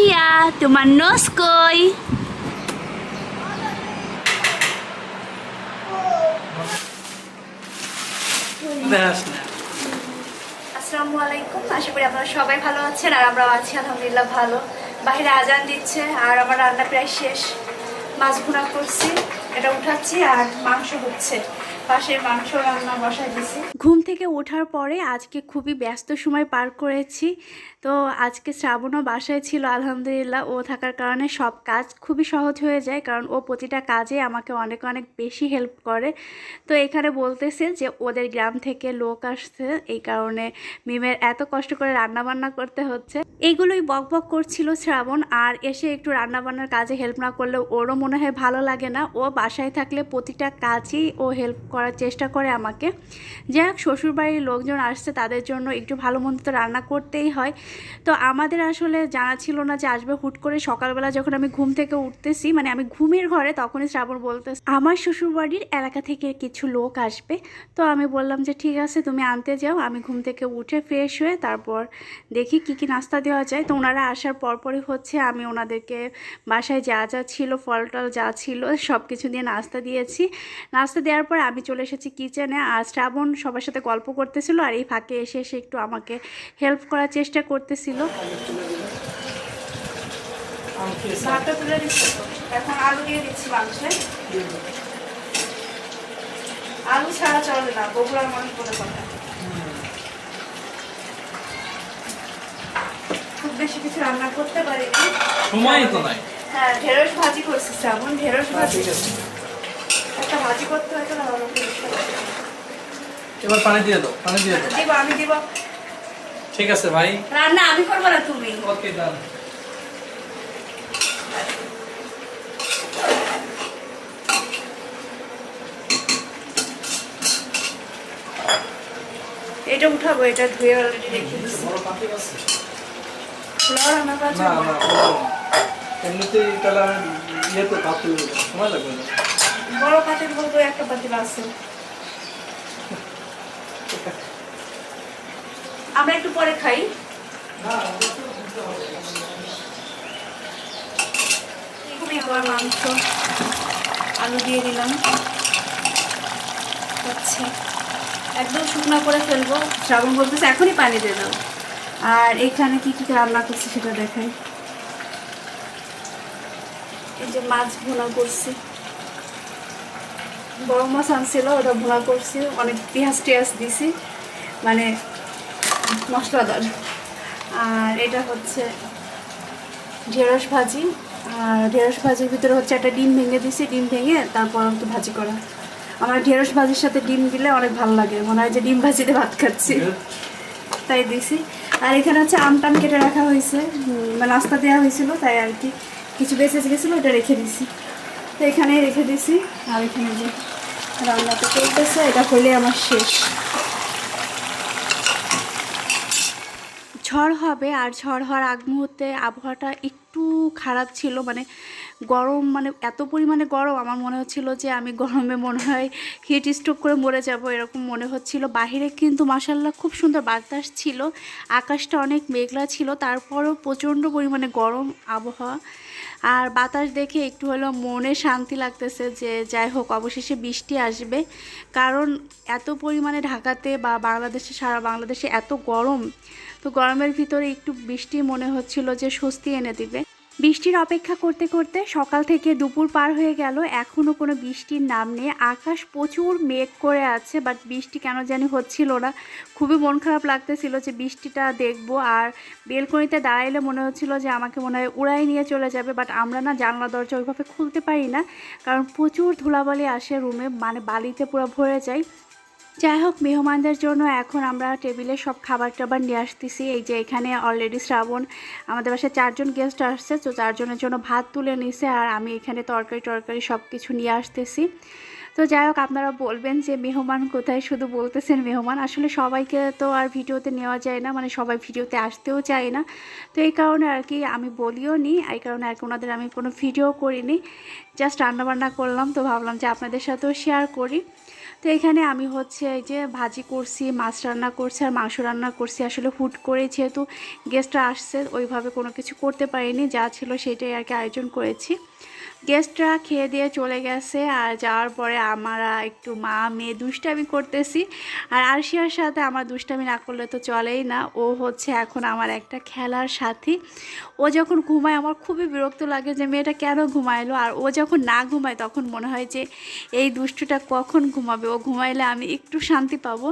শিয়া তোমার নোস কই আসসালামু আলাইকুম আশা করি আপনারা সবাই ভালো আছেন আর আমরাও আছি, আলহামদুলিল্লাহ ভালো। বাইরে আজান দিচ্ছে আর আমার রান্না প্রায় শেষ। মাছ ভুনা করছি, এটা উঠাচ্ছি আর মাংস হচ্ছে। ঘুম থেকে ওঠার পরে আজকে খুবই ব্যস্ত সময় পার করেছি। তো আজকে শ্রাবণও বাসায় ছিল, আলহামদুলিল্লাহ। ও থাকার কারণে সব কাজ খুবই সহজ হয়ে যায়, কারণ ও প্রতিটা কাজে আমাকে অনেক অনেক বেশি হেল্প করে। তো এখানে বলতেছে যে ওদের গ্রাম থেকে লোক আসছে, এই কারণে মিমের এত কষ্ট করে রান্না বান্না করতে হচ্ছে। এইগুলোই বক বক করছিল শ্রাবণ, আর এসে একটু রান্না বান্নার কাজে হেল্প না করলে ওরও মনে হয় ভালো লাগে না। ও বাসায় থাকলে প্রতিটা কাজই ও হেল্প করার চেষ্টা করে আমাকে। যাই হোক শ্বশুরবাড়ির লোকজন আসছে, তাদের জন্য একটু ভালো মন্দ তো রান্না করতেই হয়। তো আমাদের আসলে জানা ছিল না যে আসবে হুট করে সকালবেলা যখন আমি ঘুম থেকে উঠতেছি মানে আমি ঘুমের ঘরে, তখনই শ্রাবণ বলতে আমার শ্বশুরবাড়ির এলাকা থেকে কিছু লোক আসবে। তো আমি বললাম যে, ঠিক আছে, তুমি আনতে যাও। আমি ঘুম থেকে উঠে ফ্রেশ হয়ে তারপর দেখি কি কি নাস্তা দেওয়া যায়। তো ওনারা আসার পরপরই হচ্ছে আমি ওনাদেরকে বাসায় যা যা ছিল ফল টল যা ছিল সব কিছু দিয়ে নাস্তা দিয়েছি। নাস্তা দেওয়ার পর আমি চলে এসেছি কিচেনে আর শ্রাবণ সবার সাথে গল্প করতেছিল আর এই ফাঁকে এসে এসে একটু আমাকে হেল্প করার চেষ্টা করতেছিল। ভাতটা তুলে দিচ্ছি এখন আলু দিয়ে দিচ্ছি মাংসে। আলু ছাড়া চলে না বগুড়ার মানুষ বলে কথা। খুব বেশি কিছু রান্না করতে পারিনি। সময়ই তো নাই। হ্যাঁ ঢেঁড়স ভাজি করছি শ্রাবণ ঢেঁড়স ভাজি। ভাজি করতে এবার পানি দিয়ে দাও পানি দিয়ে দাও। দিব আমি দিব। ঠিক আছে ভাই। রান্না আমি করব না তুমি? ওকে এটা উঠাবো এটা ধুয়ে অলরেডি রেখে দিচ্ছি বড় পাতি আছে? না না না। এমনিতেই তাহলে আমি ভাত তুলে দেবো সময় লাগবে না। বড় পাতিল বলব, একটা পাতিল আছে। আমরা একটু পরে খাই। এখানে আবার মাংস। আলু দিয়ে দিলাম। আচ্ছা একদম শুকনো করে ফেলব। শ্রাবণ বলতেছে, এখনই পানি দিয়ে দাও। আর এখানে কি কি রান্না করছি সেটা দেখাই। এই যে মাছ ভুনা করছি। বড় মাছ আনছিল ওটা ভুনা করছি। অনেক পেঁয়াজ টিয়াজ দিছি মানে মশলাদার। আর এটা হচ্ছে ঢেঁড়স ভাজি। আর ঢেঁড়স ভাজির ভিতরে হচ্ছে একটা ডিম ভেঙে দিছি ডিম ভেঙে তারপর একটু ভাজি করা। আমার ঢেঁড়স ভাজির সাথে ডিম দিলে অনেক ভালো লাগে মনে হয় যে ডিম ভাজিতে ভাত খাচ্ছি। তাই দিছি। আর এখানে হচ্ছে আম টাম কেটে রাখা হয়েছে মানে নাস্তা দেওয়া হয়েছিল তাই আর কি। কিছু বেঁচে গেছিল ওটা রেখে দিছি। তো এখানে রেখে দিছি। আর এখানে যে রান্নাটা চলতেছে, এটা হলে আমার শেষ। ঝড় হবে, আর ঝড় হওয়ার আগ মুহূর্তে আবহাওয়াটা একটু খারাপ ছিল মানে গরম মানে এত পরিমাণে গরম, আমার মনে হচ্ছিল যে আমি গরমে মনে হয় হিট স্ট্রোক করে মরে যাব, এরকম মনে হচ্ছিল। বাহিরে কিন্তু মাসাল্লাহ খুব সুন্দর বাতাস ছিল, আকাশটা অনেক মেঘলা ছিল, তারপরও প্রচণ্ড পরিমাণে গরম আবহাওয়া। আর বাতাস দেখে একটু হলেও মনে শান্তি লাগতেছে যে যাই হোক, অবশেষে বৃষ্টি আসবে। কারণ এত পরিমাণে ঢাকাতে বা বাংলাদেশে, সারা বাংলাদেশে এত গরম, তো গরমের ভিতরে একটু বৃষ্টি মনে হচ্ছিল যে স্বস্তি এনে দিবে। বৃষ্টির অপেক্ষা করতে করতে সকাল থেকে দুপুর পার হয়ে গেল। এখনও কোনো বৃষ্টির নাম নেই। আকাশ প্রচুর মেঘ করে আছে বাট বৃষ্টি কেন জানি হচ্ছিল না। খুবই মন খারাপ লাগতেছিল যে বৃষ্টিটা দেখব। আর বেলকনিতে দাঁড়াইলে মনে হচ্ছিল যে আমাকে মনে হয় উড়াই নিয়ে চলে যাবে বাট আমরা না জানলা, দরজা ওইভাবে খুলতে পারি না। কারণ প্রচুর ধুলাবালি আসে রুমে মানে বালিতে পুরো ভরে যায়। যাই হোক মেহমানদের জন্য এখন আমরা টেবিলে সব খাবার টাবার নিয়ে আসতেছি। এই যে এখানে অলরেডি শ্রাবণ, আমাদের বাসায় চারজন গেস্ট আসছে, তো চারজনের জন্য ভাত তুলে নিছে আর আমি এখানে তরকারি, টরকারি সব কিছু নিয়ে আসতেছি। তো যাই হোক আপনারা বলবেন যে মেহমান কোথায়? শুধু বলতেছেন মেহমান। আসলে সবাইকে তো আর ভিডিওতে নেওয়া যায় না মানে সবাই ভিডিওতে আসতেও চায় না। তো এই কারণে আর কি আমি বলিও নি, এই কারণে আর কি ওনাদের আমি কোনো ভিডিও করিনি। জাস্ট রান্নাবান্না করলাম, তো ভাবলাম যে আপনাদের সাথেও শেয়ার করি। তো এখানে আমি হচ্ছে এই যে ভাজি করছি, মাছ রান্না করছি আর মাংস রান্না করছি। আসলে হুট করে যেহেতু গেস্টরা আসছে, ওইভাবে কোনো কিছু করতে পারিনি, যা ছিল সেটাই আর কি আয়োজন করেছি। গেস্টরা খেয়ে দিয়ে চলে গেছে আর যাওয়ার পরে আমরা একটু মা মেয়ে দুষ্টামি করতেছি। আর আরশিয়ার সাথে আমার দুষ্টামি না করলে তো চলেই না। ও হচ্ছে এখন আমার একটা খেলার সাথী। ও যখন ঘুমায় আমার খুবই বিরক্ত লাগে যে মেয়েটা কেন ঘুমাইলো? আর ও যখন না ঘুমায় তখন মনে হয় যে এই দুষ্টুটা কখন ঘুমাবে? ও ঘুমাইলে আমি একটু শান্তি পাবো।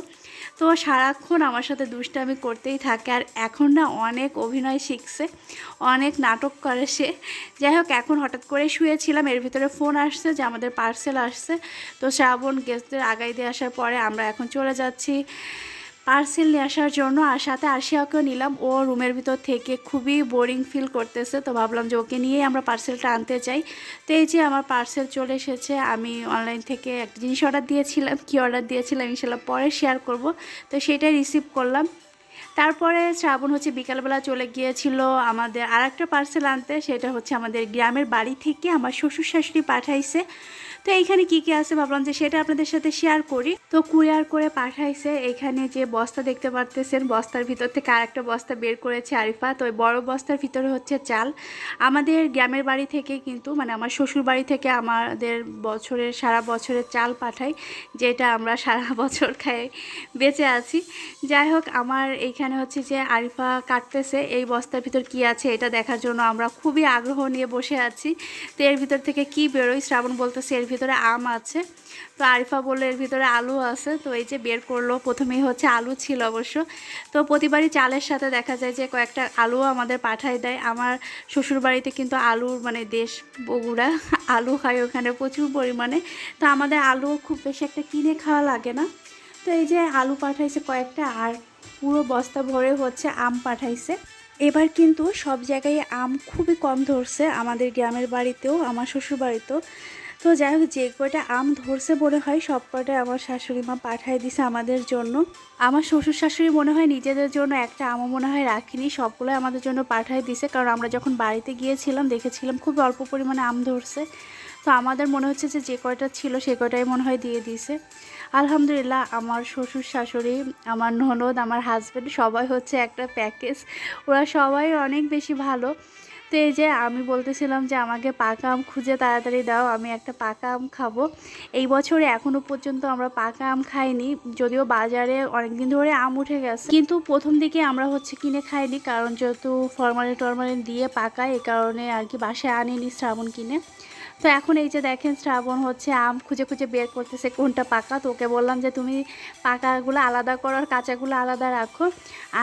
তো সারাক্ষণ আমার সাথে দুষ্টামি করতেই থাকে। আর এখন না অনেক অভিনয় শিখছে, অনেক নাটক করে সে। যাই হোক, এখন হঠাৎ করে শুয়েছিলাম এর ভিতরে ফোন আসছে যে আমাদের পার্সেল আসছে। তো শ্রাবণ গেস্টদের আগাই দিয়ে আসার পরে আমরা এখন চলে যাচ্ছি পার্সেল নিয়ে আসার জন্য। আর সাথে আরশিয়াকেও নিলাম। ও রুমের ভিতর থেকে খুবই বোরিং ফিল করতেছে। তো ভাবলাম যে ওকে নিয়েই আমরা পার্সেলটা আনতে চাই তো এই যে আমার পার্সেল চলে এসেছে, আমি অনলাইন থেকে একটা জিনিস অর্ডার দিয়েছিলাম। কি অর্ডার দিয়েছিলাম, ইনশাল্লাহ পরে শেয়ার করব। তো সেটাই রিসিভ করলাম। তারপরে শ্রাবণ হচ্ছে, বিকালবেলা চলে গিয়েছিল আমাদের আর একটা পার্সেল আনতে, সেটা হচ্ছে আমাদের গ্রামের বাড়ি থেকে আমার শ্বশুর শাশুড়ি পাঠাইছে। তো এইখানে কি কি আছে ভাবলাম যে সেটা আপনাদের সাথে শেয়ার করি। তো কুরিয়ার করে পাঠাইছে, এখানে যে বস্তা দেখতে পারতেছেন, বস্তার ভিতর থেকে আর একটা বস্তা বের করেছে আরিফা। তো ওই বড় বস্তার ভিতরে হচ্ছে চাল। আমাদের গ্রামের বাড়ি থেকে কিন্তু মানে আমার শ্বশুর বাড়ি থেকে আমাদের বছরের, সারা বছরের চাল পাঠাই, যেটা আমরা সারা বছর খাই, বেঁচে আছি। যাই হোক, আমার এইখানে হচ্ছে যে আরিফা কাটতেছে, এই বস্তার ভিতর কি আছে এটা দেখার জন্য আমরা খুবই আগ্রহ নিয়ে বসে আছি। তো এর ভিতর থেকে কি বেরোয়, শ্রাবণ বলতেছে এর ভিতরে আম আছে, তো আরিফা বলল এর ভিতরে আলু আছে, তো এই যে বের করল, প্রথমেই হচ্ছে আলু ছিল অবশ্য। তো প্রতিবারই চালের সাথে দেখা যায় যে কয়েকটা আলুও আমাদের পাঠায় দেয়। আমার শ্বশুর বাড়িতে কিন্তু আলুর মানে দেশ বগুড়া, আলু খায় ওখানে প্রচুর পরিমাণে। তো আমাদের আলু খুব বেশি একটা কিনে খাওয়া লাগে না। তো এই যে আলু পাঠাইছে কয়েকটা আর পুরো বস্তা ভরে হচ্ছে আম পাঠাইছে। এবার কিন্তু সব জায়গায় আম খুবই কম ধরছে, আমাদের গ্রামের বাড়িতেও, আমার শ্বশুর বাড়িতেও তো যাই হোক, যে কয়টা আম ধরছে মনে হয়, সব কয়টা আমার শাশুড়ি মা পাঠায় দিছে আমাদের জন্য। আমার শ্বশুর শাশুড়ি মনে হয় নিজেদের জন্য একটা আমও মনে হয় রাখিনি, সবগুলোই আমাদের জন্য পাঠায় দিছে। কারণ আমরা যখন বাড়িতে গিয়েছিলাম, দেখেছিলাম খুব অল্প পরিমাণে আম ধরছে। তো আমাদের মনে হচ্ছে যে যে কয়টা ছিল, সে কয়টাই মনে হয় দিয়ে দিয়েছে আলহামদুলিল্লাহ, আমার শ্বশুর শাশুড়ি, আমার ননদ, আমার হাজব্যান্ড সবাই হচ্ছে একটা প্যাকেজ ওরা সবাই অনেক বেশি ভালো। তো এই যে আমি বলতেছিলাম যে আমাকে পাকা আম খুঁজে তাড়াতাড়ি দাও, আমি একটা পাকা আম খাব। এই বছরে এখনও পর্যন্ত আমরা পাকা আম খাইনি, যদিও বাজারে অনেকদিন ধরে আম উঠে গেছে। কিন্তু প্রথম দিকে আমরা হচ্ছে কিনে খাইনি, কারণ যেহেতু ফরমালিন টরমালিন দিয়ে পাকায় এই কারণে আর কি বাসায় আনিনি শ্রাবণ কিনে। তো এখন এই যে দেখেন শ্রাবণ হচ্ছে, আম খুঁজে খুঁজে বের করতেছে, কোনটা পাকা? তো ওকে বললাম যে তুমি পাকাগুলো আলাদা করো আর কাঁচাগুলো আলাদা রাখো।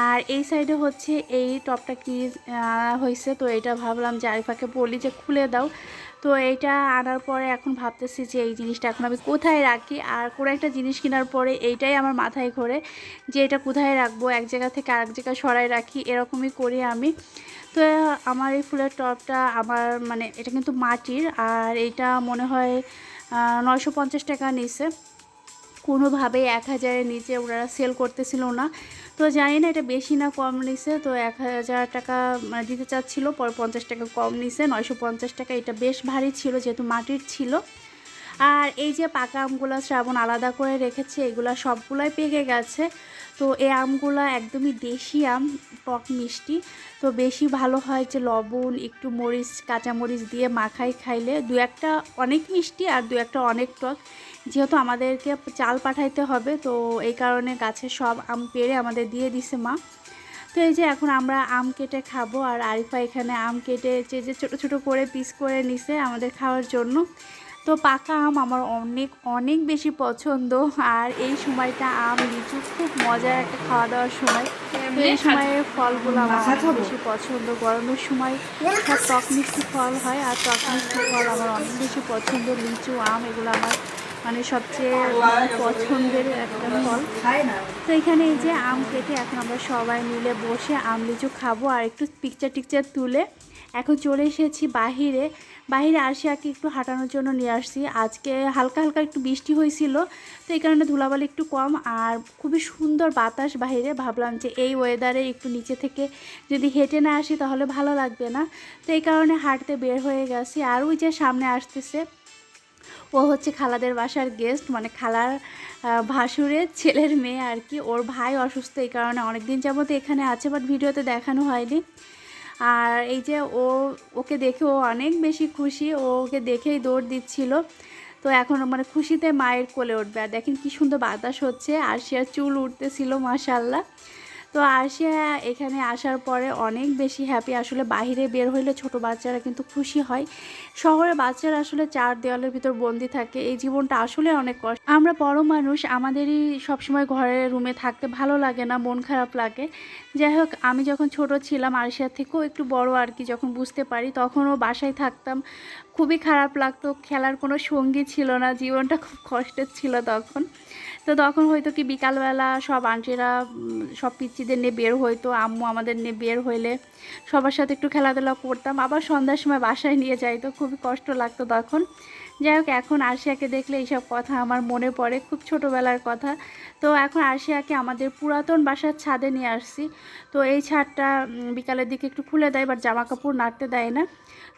আর এই সাইডে হচ্ছে এই টপটা কি হয়েছে? তো এটা ভাবলাম যে আরিফাকে বলি যে খুলে দাও। তো এইটা আনার পরে এখন ভাবতেছি যে এই জিনিসটা এখন আমি কোথায় রাখি? আর কোনো একটা জিনিস কেনার পরে এইটাই আমার মাথায় ঘোরে যে এটা কোথায় রাখব? এক জায়গা থেকে আরেক জায়গায় সরাই রাখি, এরকমই করি আমি। তো আমার এই ফুলের টবটা আমার মানে এটা কিন্তু মাটির আর এইটা মনে হয় নয়শো পঞ্চাশ টাকা নিছে কোনোভাবে এক হাজারের নিচে ওনারা সেল করতেছিল না। তো জানি না এটা বেশি না কম নিছে, তো এক হাজার টাকা মানে দিতে চাচ্ছিলো, পরে পঞ্চাশ টাকা কম নিছে, নয়শো পঞ্চাশ টাকা। এটা বেশ ভারী ছিল, যেহেতু মাটির ছিল। আর এই যে পাকা আমগুলো শ্রাবণ আলাদা করে রেখেছে, এগুলো সবগুলোই পেকে গেছে। তো এই আমগুলো একদমই দেশি আম, টক মিষ্টি। তো বেশি ভালো হয় যে লবণ, একটু মরিচ কাঁচামরিচ দিয়ে মাখাই খাইলে দু একটা অনেক মিষ্টি আর দু একটা অনেক টক। যেহেতু আমাদেরকে চাল পাঠাইতে হবে, তো এই কারণে গাছে সব আম পেড়ে আমাদের দিয়ে দিছে মা। তো এই যে এখন আমরা আম কেটে খাব আর আরিফা এখানে আম কেটে যে যে ছোটো ছোটো করে পিস করে নিছে আমাদের খাওয়ার জন্য। তো পাকা আম আমার অনেক অনেক বেশি পছন্দ। আর এই সময়টা আম লিচু খুব মজার একটা খাওয়া দাওয়ার সময় এই সময়ের ফলগুলো আমার অনেক বেশি পছন্দ। গরমের সময় সব টক মিষ্টি ফল হয় আর টক মিষ্টি ফল আমার অনেক বেশি পছন্দ। লিচু আম এগুলো আমার মানে সবচেয়ে পছন্দের একটা ফল। তো এখানে এই যে আম কেটে এখন আমরা সবাই মিলে বসে আম লিচু খাব আর একটু পিকচার টিকচার তুলে এখন চলে এসেছি বাহিরে। বাহিরে আসি আগে একটু হাঁটানোর জন্য নিয়ে আসছি। আজকে হালকা হালকা একটু বৃষ্টি হয়েছিল, তো এই কারণে ধুলাবালি একটু কম আর খুবই সুন্দর বাতাস বাহিরে। ভাবলাম যে এই ওয়েদারে একটু নিচে থেকে যদি হেঁটে না আসি তাহলে ভালো লাগবে না। তো এই কারণে হাঁটতে বের হয়ে গেছি। আর ওই যে সামনে আসতেছে ও হচ্ছে খালাদের বাসার গেস্ট মানে খালার ভাসুরের ছেলের মেয়ে আর কি। ওর ভাই অসুস্থ এই কারণে অনেক দিন যাবত এখানে আছে বাট ভিডিওতে দেখানো হয়নি। আর এই যে ও, ওকে দেখে ও অনেক বেশি খুশি, ও ওকে দেখেই দৌড় দিচ্ছিল। তো এখন মানে খুশিতে মায়ের কোলে উঠবে। আর দেখেন কী সুন্দর বাতাস হচ্ছে, আর সে চুল উঠতেছিল মাশাল্লাহ তো আরশিয়া এখানে আসার পরে অনেক বেশি হ্যাপি আসলে বাইরে বের হইলে ছোট বাচ্চারা কিন্তু খুশি হয়। শহরের বাচ্চারা আসলে চার দেওয়ালের ভিতর বন্দি থাকে। এই জীবনটা আসলে অনেক কষ্ট। আমরা বড় মানুষ, আমাদেরই সবসময় ঘরে রুমে থাকতে ভালো লাগে না, মন খারাপ লাগে। যাই হোক, আমি যখন ছোট ছিলাম, আরশিয়ার থেকেও একটু বড় আর কি যখন বুঝতে পারি, তখনও বাসায় থাকতাম। খুবই খারাপ লাগতো, খেলার কোনো সঙ্গী ছিল না, জীবনটা খুব কষ্টের ছিল তখন। তো তখন হয়তো কি বিকালবেলা সব আন্টিরা সব পিচ্চিদের নিয়ে বের হইতো, আম্মু আমাদের নিয়ে বের হইলে সবার সাথে একটু খেলাধুলা করতাম। আবার সন্ধ্যার সময় বাসায় নিয়ে যাইতো, খুবই কষ্ট লাগতো তখন। যাই হোক, এখন আরশিয়াকে দেখলে এইসব কথা আমার মনে পড়ে, খুব ছোটোবেলার কথা। তো এখন আরশিয়াকে আমাদের পুরাতন বাসার ছাদে নিয়ে আসছি। তো এই ছাদটা বিকালের দিকে একটু খুলে দেয়, বাট জামা কাপড় নাড়তে দেয় না।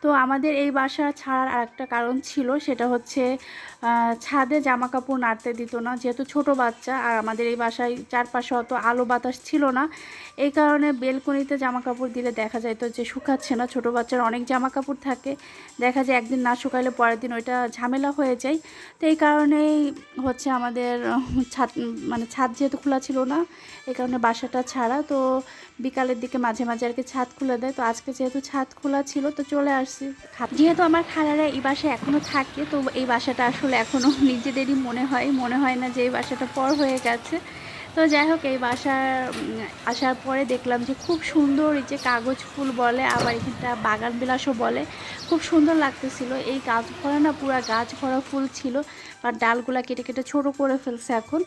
তো আমাদের এই বাসা ছাড়ার আর একটা কারণ ছিল, সেটা হচ্ছে ছাদে জামা কাপড় নাড়তে দিত না। যেহেতু ছোট বাচ্চা, আর আমাদের এই বাসায় চারপাশে অত আলো বাতাস ছিল না, এই কারণে বেলকনিতে জামা কাপড় দিলে দেখা যায় তো যে শুকাচ্ছে না। ছোট বাচ্চার অনেক জামা কাপড় থাকে, দেখা যায় একদিন না শুকাইলে পরের দিন ওইটা ঝামেলা হয়ে যায়। তো এই কারণেই হচ্ছে আমাদের ছাদ মানে ছাদ যেহেতু খোলা ছিল না, এই কারণে বাসাটা ছাড়া। তো বিকালের দিকে মাঝে মাঝে আর কি ছাদ খুলে দেয়। তো আজকে যেহেতু ছাদ খোলা ছিল, তো চলে আসছি। যেহেতু আমার খালারা এই বাসায় এখনও থাকে, তো এই বাসাটা আসলে এখনও নিজেদেরই মনে হয়। মনে হয় না যে এই বাসাটা পর হয়ে গেছে। তো যাই হোক, এই বাসার আসার পরে দেখলাম যে খুব সুন্দর এই যে কাগজ ফুল বলে, আবার এখানটা বাগান বিলাসও বলে, খুব সুন্দর লাগতেছিল। এই গাছ ভরা না পুরা গাছ ভরা ফুল ছিল, আর ডালগুলা কেটে কেটে ছোট করে ফেলছে এখন।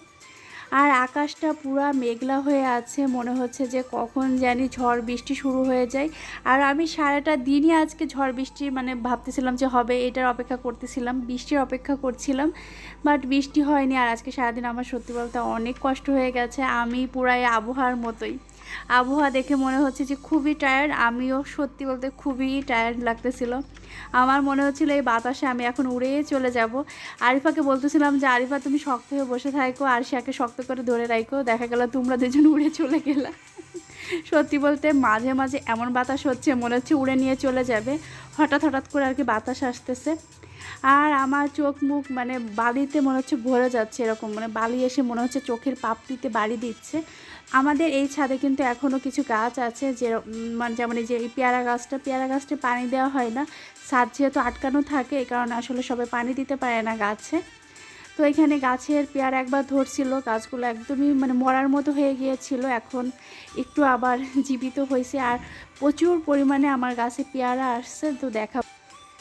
আর আকাশটা পুরা মেঘলা হয়ে আছে, মনে হচ্ছে যে কখন জানি ঝড় বৃষ্টি শুরু হয়ে যায়। আর আমি সারাটা দিনই আজকে ঝড় বৃষ্টি মানে ভাবতেছিলাম যে হবে, এটার অপেক্ষা করতেছিলাম, বৃষ্টির অপেক্ষা করছিলাম বাট বৃষ্টি হয়নি। আর আজকে সারাদিন আমার সত্যি বলতে অনেক কষ্ট হয়ে গেছে, আমি পুরাই আবহাওয়ার মতোই। আবহাওয়া দেখে মনে হচ্ছে যে খুবই টায়ার্ড আমিও সত্যি বলতে খুবই টায়ার্ড লাগতেছিল। আমার মনে হচ্ছিল এই বাতাসে আমি এখন উড়ে চলে যাব। আরিফাকে বলতেছিলাম যে, আরিফা, তুমি শক্ত হয়ে বসে থাকো আর শিয়াকে শক্ত করে ধরে রাখো দেখা গেল তোমরা দুজন উড়ে চলে গেলা। সত্যি বলতে মাঝে মাঝে এমন বাতাস হচ্ছে, মনে হচ্ছে উড়ে নিয়ে চলে যাবে। হঠাৎ হঠাৎ করে আর কি বাতাস আসতেছে। আর আমার চোখ মুখ মানে বালিতে মনে হচ্ছে ভরে যাচ্ছে এরকম। মানে বালি এসে মনে হচ্ছে চোখের পাপড়িতে বাড়ি দিচ্ছে। আমাদের এই ছাদে কিন্তু এখনও কিছু গাছ আছে, যে মানে যেমন এই যে, এই পেয়ারা গাছটা পেয়ারা গাছটা পানি দেওয়া হয় না। ছাদ যেহেতু আটকানো থাকে, এই কারণে আসলে সবাই পানি দিতে পারে না গাছে। তো এখানে গাছের পেয়ারা একবার ধরছিল, গাছগুলো একদমই মানে মরার মতো হয়ে গিয়েছিল, এখন একটু আবার জীবিত হয়েছে। আর প্রচুর পরিমাণে আমার গাছে পেয়ারা আসছে, তো দেখা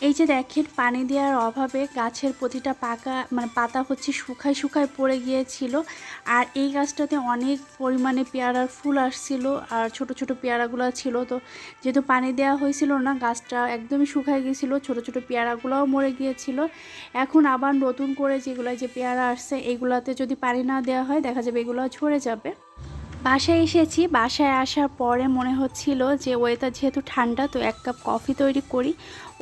এই যে দেখেন, পানি দেওয়ার অভাবে গাছের প্রতিটা পাকা মানে পাতা হচ্ছে শুকায় শুকায় পড়ে গিয়েছিল। আর এই গাছটাতে অনেক পরিমাণে পেয়ারার ফুল আসছিল, আর ছোট ছোট পেয়ারাগুলো ছিল। তো যেহেতু পানি দেওয়া হয়েছিল না, গাছটা একদমই শুকায় গিয়েছিল, ছোট ছোট পেয়ারাগুলোও মরে গিয়েছিল। এখন আবার নতুন করে যেগুলো, যে পেয়ারা আসছে এইগুলাতে যদি পানি না দেওয়া হয়, দেখা যাবে এগুলো ঝরে যাবে। বাসায় এসেছি, বাসায় আসার পরে মনে হচ্ছিল যে ওয়েদার যেহেতু ঠান্ডা, তো এক কাপ কফি তৈরি করি।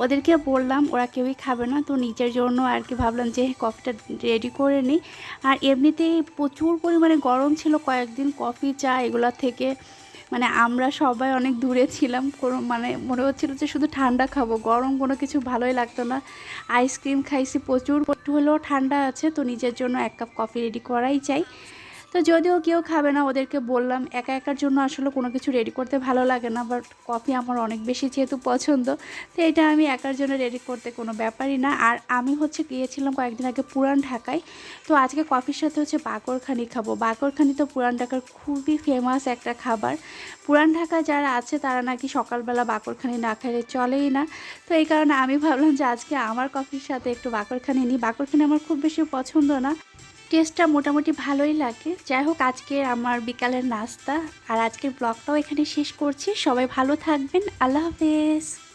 ওদেরকে বললাম, ওরা কেউই খাবে না। তো নিজের জন্য আর কি ভাবলাম যে কফিটা রেডি করে নিই। আর এমনিতেই প্রচুর পরিমাণে গরম ছিল, কয়েকদিন কফি চা এগুলোর থেকে। মানে আমরা সবাই অনেক দূরে ছিলাম, কোনো মানে মনে হচ্ছিল যে শুধু ঠান্ডা খাব, গরম কোনো কিছু ভালোই লাগতো না। আইসক্রিম খাইছি, প্রচুর একটু হলেও ঠান্ডা আছে, তো নিজের জন্য এক কাপ কফি রেডি করাই চাই। তো যদিও কেউ খাবে না, ওদেরকে বললাম, একা একার জন্য আসলে কোনো কিছু রেডি করতে ভালো লাগে না বাট কফি আমার অনেক বেশি যেহেতু পছন্দ, তো এটা আমি একার জন্য রেডি করতে কোনো ব্যাপারই না। আর আমি হচ্ছে গিয়েছিলাম কয়েকদিন আগে পুরান ঢাকায়, তো আজকে কফির সাথে হচ্ছে বাকরখানি খাব। বাকরখানি তো পুরান ঢাকার খুবই ফেমাস একটা খাবার। পুরান ঢাকায় যারা আছে, তারা নাকি সকালবেলা বাকরখানি না খেলে চলেই না। তো এই কারণে আমি ভাবলাম যে আজকে আমার কফির সাথে একটু বাকরখানি নিই। বাকরখানি আমার খুব বেশি পছন্দ না। টেস্টটা মোটামুটি ভালোই লাগে। যাই হোক আজকের আমার বিকালের নাস্তা। আর আজকের ব্লগটাও এখানে শেষ করছি। সবাই ভালো থাকবেন। আল্লাহ হাফেজ।